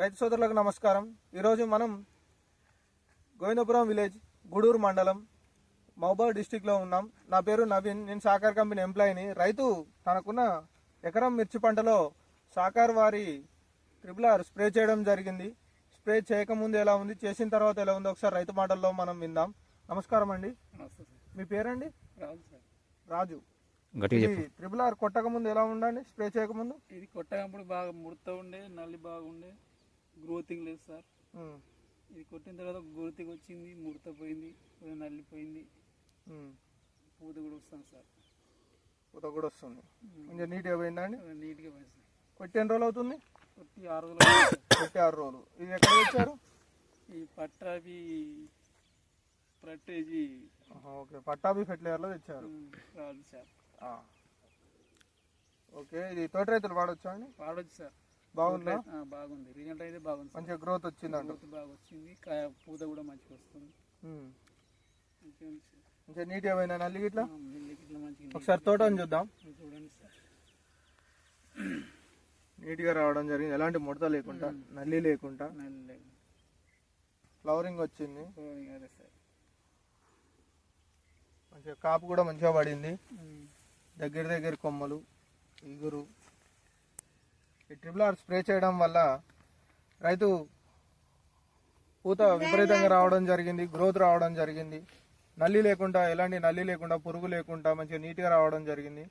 రైతు సోదరులకు నమస్కారం. ఈరోజు మనం గోవిందపురం విలేజ్ గూడూరు మండలం మహబూబ్ డిస్టిక్లో ఉన్నాం. నా పేరు నవీన్. నేను సాకార్ కంపెనీ ఎంప్లాయీని. రైతు తనకున్న ఎకరం మిర్చి పంటలో సాకార్ వారి ట్రిపుల్ ఆర్ స్ప్రే చేయడం జరిగింది. స్ప్రే చేయకముందు ఎలా ఉంది? చేసిన తర్వాత ఎలా ఉంది? ఒకసారి రైతు మాటల్లో మనం విందాం. నమస్కారం అండి. మీ పేరండి? రాజు ట్రిపుల్ ఆర్ కొట్టక ముందు ఎలా ఉండండి? స్ప్రే చేయకముందు? ఇది కొట్టేటప్పుడు బాగా ముడత ఉండే నల్లి బాగుండే. గ్రోతింగ్ లేదు సార్. ఇది కొట్టిన తర్వాత గ్రోతింగ్ వచ్చింది ముడత పోయింది కొంచెం నల్లి పోయింది ఉమ్. పూత కూడా వస్తాను సార్. పూత కూడా వస్తుంది. కొంచెం నీట్గా పోయిందా అండి? నీట్గా పోయింది సార్. కొట్టి ఎన్ని రోజులు అవుతుంది? కొట్టి ఆరు రోజులు. కొట్టి ఆరు రోజులు. ఇది ఎక్కడ తెచ్చారు ఈ పట్టావి ప్రట్టేజీ ఓకే. పట్టాభి ఫెర్టిలైజర్లో తెచ్చారు. సార్. ఓకే ఇది తోట రైతులు వాడొచ్చా అండి? వాడొచ్చు సార్. బాగుందా? బాగుంది. రిజల్ట్ అయితే బాగుంది మంచిగా గ్రోత్ వచ్చిందంట గ్రోత్ బాగా వచ్చింది. పూత కూడా మంచిగా వస్తుంది. మంచిగా నీట్గా పోయినా నల్లి గిట్లా? ఒకసారి తోటని చూద్దాం. చూడండి సార్. నీట్గా రావడం జరిగింది. ఎలాంటి ముడత లేకుండా నల్లి లేకుండా. ఫ్లవరింగ్ వచ్చింది. మంచిగా కాపు కూడా మంచిగా పడింది. దగ్గర దగ్గర కొమ్మలు ఇగురు ఈ ట్రిపుల్ ఆర్ స్ప్రే చేయడం వల్ల రైతు పూత విపరీతంగా రావడం జరిగింది గ్రోత్ రావడం జరిగింది. నల్లి లేకుండా ఎలాంటి నల్లి లేకుండా పురుగు లేకుండా మంచిగా నీట్గా రావడం జరిగింది.